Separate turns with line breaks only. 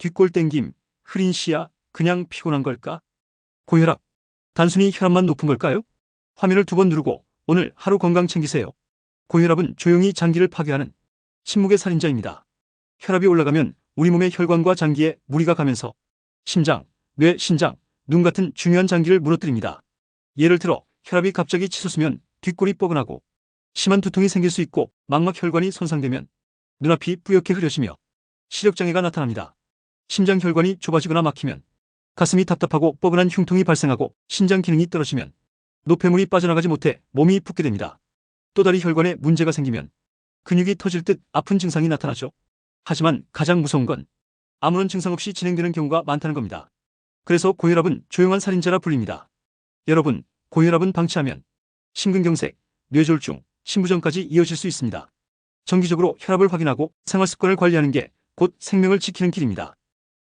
뒷골 땡김, 흐린 시야, 그냥 피곤한 걸까? 고혈압. 단순히 혈압만 높은 걸까요? 화면을 두 번 누르고 오늘 하루 건강 챙기세요. 고혈압은 조용히 장기를 파괴하는 침묵의 살인자입니다. 혈압이 올라가면 우리 몸의 혈관과 장기에 무리가 가면서 심장, 뇌, 신장, 눈 같은 중요한 장기를 무너뜨립니다. 예를 들어 혈압이 갑자기 치솟으면 뒷골이 뻐근하고 심한 두통이 생길 수 있고 망막 혈관이 손상되면 눈앞이 뿌옇게 흐려지며 시력장애가 나타납니다. 심장 혈관이 좁아지거나 막히면 가슴이 답답하고 뻐근한 흉통이 발생하고 신장 기능이 떨어지면 노폐물이 빠져나가지 못해 몸이 붓게 됩니다. 또 다리 혈관에 문제가 생기면 근육이 터질 듯 아픈 증상이 나타나죠. 하지만 가장 무서운 건 아무런 증상 없이 진행되는 경우가 많다는 겁니다. 그래서 고혈압은 조용한 살인자라 불립니다. 여러분, 고혈압은 방치하면 심근경색, 뇌졸중, 심부전까지 이어질 수 있습니다. 정기적으로 혈압을 확인하고 생활습관을 관리하는 게 곧 생명을 지키는 길입니다.